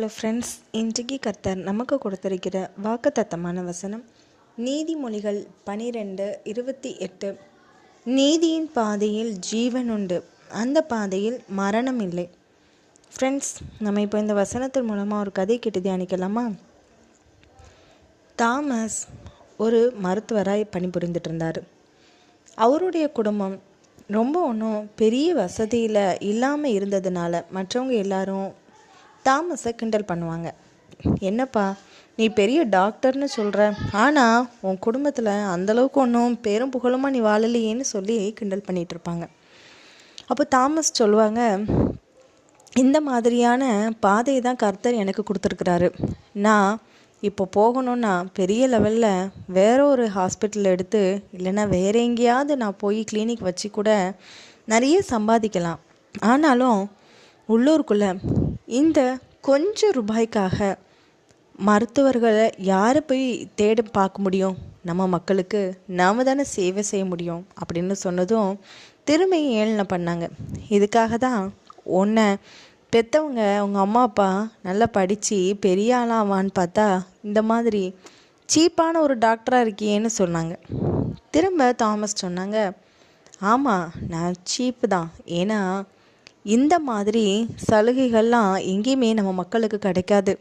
Hello friends இன்றைக்கு கர்த்தர் நமக்கு கொடுத்திருக்கிற வாக்குத்தத்தமான வசனம் நீதிமொழிகள் பனிரெண்டு இருபத்தி எட்டு. நீதியின் பாதையில் ஜீவன் உண்டு. அந்த பாதையில் மரணம் இல்லை. ஃப்ரெண்ட்ஸ் நம்ம இப்போ இந்த வசனத்தின் மூலமாக ஒரு கதை கேட்டு தியானிக்கலாமா? தாமஸ் ஒரு மருத்துவராய் பணிபுரிந்துட்டு இருந்தார் அவருடைய குடும்பம் ரொம்ப ஒன்றும் பெரிய வசதியில் இல்லாமல் இருந்ததுனால மற்றவங்க எல்லாரும் தாமஸை கிண்டல் பண்ணுவாங்க. என்னப்பா நீ பெரிய டாக்டர்னு சொல்கிற ஆனால் உன் குடும்பத்தில் அந்தளவுக்கு ஒன்றும் பெரும் புகழுமா நீ வாழலையேன்னு சொல்லி கிண்டல் பண்ணிகிட்டு இருப்பாங்க. அப்போ தாமஸ் சொல்லுவாங்க இந்த மாதிரியான பாதையை தான் கர்த்தர் எனக்கு கொடுத்துருக்குறாரு. நான் இப்போ போகணுன்னா பெரிய லெவலில் வேற ஒரு ஹாஸ்பிட்டல் எடுத்து இல்லைன்னா வேற எங்கேயாவது நான் போய் கிளினிக் வச்சு கூட நிறைய சம்பாதிக்கலாம். ஆனாலும் உள்ளூருக்குள்ளே இந்த கொஞ்சம் ரூபாய்க்காக மருத்துவர்களை யாரை போய் தேட பார்க்க முடியும்? நம்ம மக்களுக்கு நாம் தானே சேவை செய்ய முடியும் அப்படின்னு சொன்னதும் திரும்பி ஏழனை பண்ணாங்க. இதுக்காக தான் உன்னை பெற்றவங்க அவங்க அம்மா அப்பா நல்லா படித்து பெரிய ஆளாவான்னு பார்த்தா இந்த மாதிரி சீப்பான ஒரு டாக்டராக இருக்கியேன்னு சொன்னாங்க. திரும்ப தாமஸ் சொன்னாங்க ஆமாம் நான் சீப்பு தான். ஏன்னா இந்த மாதிரி சலுகைகள்லாம் எங்கேயுமே நம்ம மக்களுக்கு கிடைக்காது.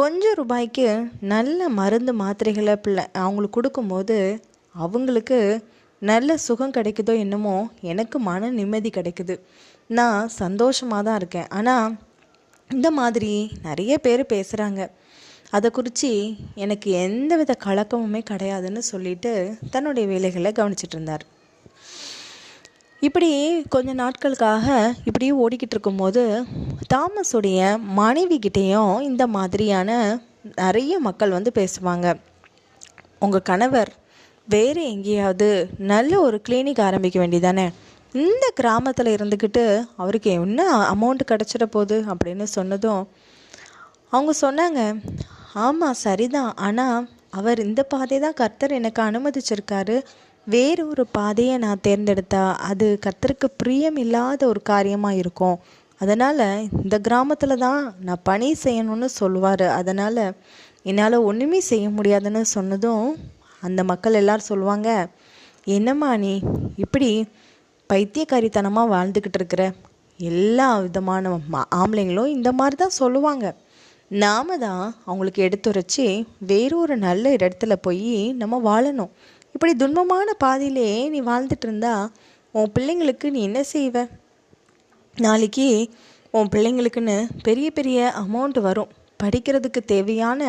கொஞ்சம் ரூபாய்க்கு நல்ல மருந்து மாத்திரைகளை பிள்ளை அவங்களுக்கு கொடுக்கும்போது அவங்களுக்கு நல்ல சுகம் கிடைக்குதோ என்னமோ எனக்கு மன நிம்மதி கிடைக்குது. நான் சந்தோஷமாக தான் இருக்கேன். ஆனால் இந்த மாதிரி நிறைய பேர் பேசுகிறாங்க அதை குறித்து எனக்கு எந்த வித கலக்கமுமே கிடையாதுன்னு சொல்லிட்டு தன்னுடைய வேலைகளை கவனிச்சிட்டு இருந்தார். இப்படி கொஞ்ச நாட்களுக்காக இப்படியே ஓடிக்கிட்டு இருக்கும்போது தாமஸுடைய மனைவிகிட்டேயும் இந்த மாதிரியான நிறைய மக்கள் வந்து பேசுவாங்க. உங்கள் கணவர் வேறு எங்கேயாவது நல்ல ஒரு கிளினிக் ஆரம்பிக்க வேண்டியதானே? இந்த கிராமத்தில் இருந்துக்கிட்டு அவருக்கு என்ன அமௌண்ட் கிடச்சிட போகுது அப்படின்னு சொன்னதும் அவங்க சொன்னாங்க ஆமாம் சரிதான். ஆனால் அவர் இந்த பாதை தான் கர்த்தர் எனக்கு அனுமதிச்சிருக்காரு. வேறு ஒரு பாதையை நான் தேர்ந்தெடுத்தா அது கர்த்தருக்கு பிரியம் இல்லாத ஒரு காரியமாக இருக்கும். அதனால் இந்த கிராமத்தில் தான் நான் பணி செய்யணும்னு சொல்லுவார். அதனால் என்னால் ஒன்றுமே செய்ய முடியாதுன்னு சொன்னதும் அந்த மக்கள் எல்லாரும் சொல்லுவாங்க என்னம்மா நீ இப்படி பைத்தியக்காரித்தனமாக வாழ்ந்துக்கிட்டு இருக்கிற? எல்லா விதமான ஆம்பளைங்களும் இந்த மாதிரி தான் சொல்லுவாங்க. நாம தான் அவங்களுக்கு எடுத்துரைச்சி வேறொரு நல்ல இடத்துல போய் நம்ம வாழணும். இப்படி துன்பமான பாதையிலே நீ வாழ்ந்துட்டு இருந்தா உன் பிள்ளைங்களுக்கு நீ என்ன செய்வ? நாளைக்கு உன் பிள்ளைங்களுக்குன்னு பெரிய பெரிய அமௌண்ட் வரும். படிக்கிறதுக்கு தேவையான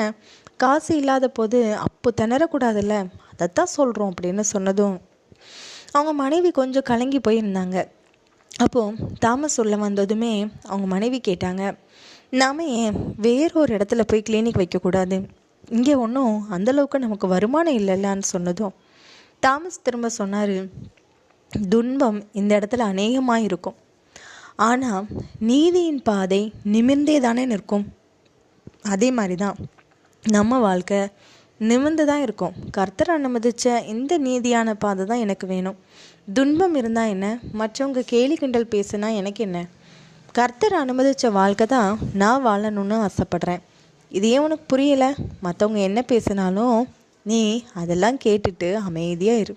காசு இல்லாத போது அப்போ திணறக்கூடாதுல்ல? அதைத்தான் சொல்கிறோம் அப்படின்னு சொன்னதும் அவங்க மனைவி கொஞ்சம் கலங்கி போயிருந்தாங்க. அப்போது தாமஸ் சொல்ல வந்ததுமே அவங்க மனைவி கேட்டாங்க நாம ஏன் வேறொரு இடத்துல போய் கிளினிக் வைக்கக்கூடாது. இங்கே ஒன்றும் அந்தளவுக்கு நமக்கு வருமானம் இல்லைல்லான்னு சொன்னதும் தாமஸ் திரும்ப சொன்னார் துன்பம் இந்த இடத்துல அநேகமாக இருக்கும் ஆனால் நீதியின் பாதை நிமிர்ந்தே தானே நிற்கும். அதே மாதிரி தான் நம்ம வாழ்க்கை நிமிர்ந்து தான் இருக்கும். கர்த்தர் அனுமதித்த இந்த நீதியான பாதை தான் எனக்கு வேணும். துன்பம் இருந்தால் என்ன? மற்றவங்க கேலி கிண்டல் பேசுனா எனக்கு என்ன? கர்த்தர் அனுமதித்த வாழ்க்கை தான் நான் வாழணும்னு ஆசைப்படுறேன். இது ஏன் உனக்கு புரியலை? மற்றவங்க என்ன பேசினாலும் நீ அதெல்லாம் கேட்டுட்டு அமைதியாக இரு.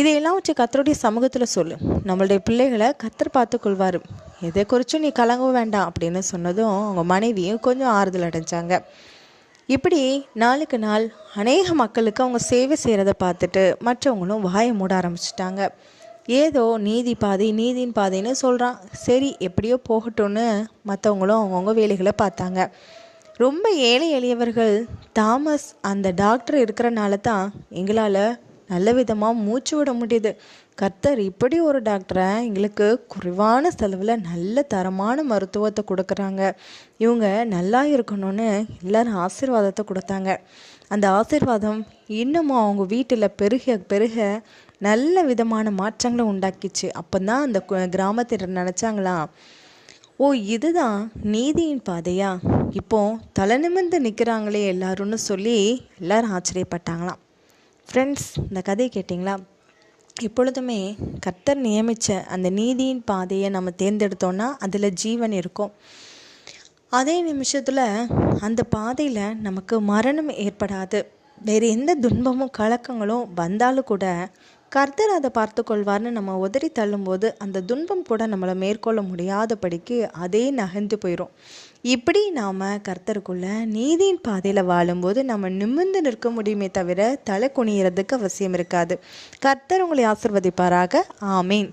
இதையெல்லாம் வச்சு கத்தருடைய சமூகத்தில் சொல்லு. நம்மளுடைய பிள்ளைகளை கத்தர் பார்த்து கொள்வார். எதை குறிச்சும் நீ கலங்க வேண்டாம் அப்படின்னு சொன்னதும் அவங்க மனைவியும் கொஞ்சம் ஆறுதல் அடைஞ்சாங்க. இப்படி நாளுக்கு நாள் அநேக மக்களுக்கு அவங்க சேவை செய்கிறத பார்த்துட்டு மற்றவங்களும் வாயை மூட ஆரம்பிச்சிட்டாங்க. ஏதோ நீதி பாதை நீதியின் பாதைன்னு சொல்கிறான் சரி எப்படியோ போகட்டும்னு மற்றவங்களும் அவங்கவுங்க வேலைகளை பார்த்தாங்க. ரொம்ப ஏழை எளியவர்கள் தாமஸ் அந்த டாக்டர் இருக்கிறனால தான் எங்களால் நல்ல விதமாக மூச்சு விட முடியுது. கர்த்தர் இப்படி ஒரு டாக்டரை எங்களுக்கு குறைவான செலவில் நல்ல தரமான மருத்துவத்தை கொடுக்குறாங்க. இவங்க நல்லா இருக்கணும்னு எல்லாரும் ஆசீர்வாதத்தை கொடுத்தாங்க. அந்த ஆசீர்வாதம் இன்னமும் அவங்க வீட்டில் பெருக பெருக நல்ல விதமான மாற்றங்களை உண்டாக்கிச்சு. அப்போ தான் அந்த கிராமத்தினர் நினச்சாங்களாம் ஓ இதுதான் நீதியின் பாதையா? இப்போ தலை நிமிர்ந்து நிற்கிறாங்களே எல்லாரும்னு சொல்லி எல்லாரும் ஆச்சரியப்பட்டாங்களாம். ஃப்ரெண்ட்ஸ் இந்த கதையை கேட்டிங்களா? எப்பொழுதுமே கர்த்தர் நியமித்த அந்த நீதியின் பாதையை நம்ம தேர்ந்தெடுத்தோன்னா அதில் ஜீவன் இருக்கும். அதே நிமிஷத்தில் அந்த பாதையில் நமக்கு மரணம் ஏற்படாது. வேறு எந்த துன்பமும் கலக்கங்களும் வந்தாலும் கூட கர்த்தர் அதை பார்த்து கொள்வார்னு நம்ம உதறி தள்ளும்போது அந்த துன்பம் கூட நம்மளை மேற்கொள்ள முடியாதபடிக்கு அதே நகர்ந்து போயிடும் இப்படி நாம் கர்த்தருக்குள்ள நீதியின் பாதையில் வாழும்போது நம்ம நிமிர்ந்து நிற்க முடியுமே தவிர தலை குனிகிறதுக்கு அவசியம் இருக்காது. கர்த்தர் உங்களை ஆசிர்வதிப்பாராக. ஆமீன்.